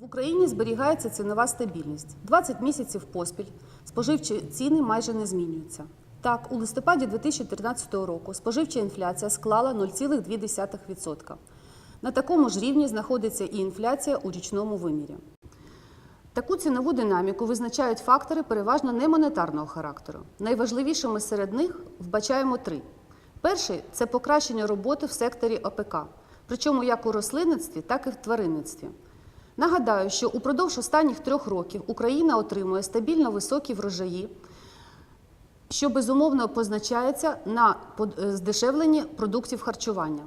В Україні зберігається цінова стабільність. 20 місяців поспіль споживчі ціни майже не змінюються. Так, у листопаді 2013 року споживча інфляція склала 0,2%. На такому ж рівні знаходиться і інфляція у річному вимірі. Таку цінову динаміку визначають фактори переважно не монетарного характеру. Найважливішими серед них вбачаємо три. Перший це покращення роботи в секторі ОПК, причому як у рослинництві, так і в тваринництві. Нагадаю, що упродовж останніх трьох років Україна отримує стабільно високі врожаї, що безумовно позначається на е, здешевленні продуктів харчування.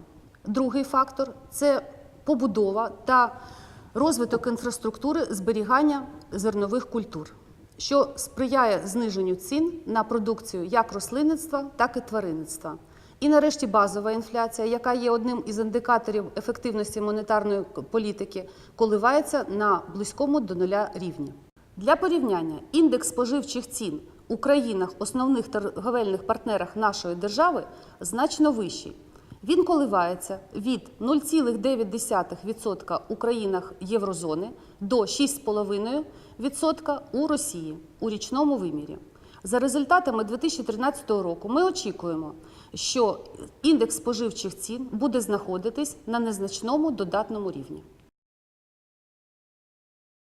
Другий фактор це побудова та розвиток інфраструктури зберігання зернових культур, що сприяє зниженню цін на продукцію як рослинництва, так і тваринництва. І нарешті базова інфляція, яка є одним із індикаторів ефективності монетарної політики, коливається на близькому до нуля рівні. Для порівняння індекс споживчих цін у країнах, основних торговельних партнерах нашої держави, значно вищий. Він коливається від 0,9% у країнах Єврозони до 6,5% у Росії у річному вимірі. За результатами 2013 року ми очікуємо, що індекс споживчих цін буде знаходитись на незначному додатному рівні.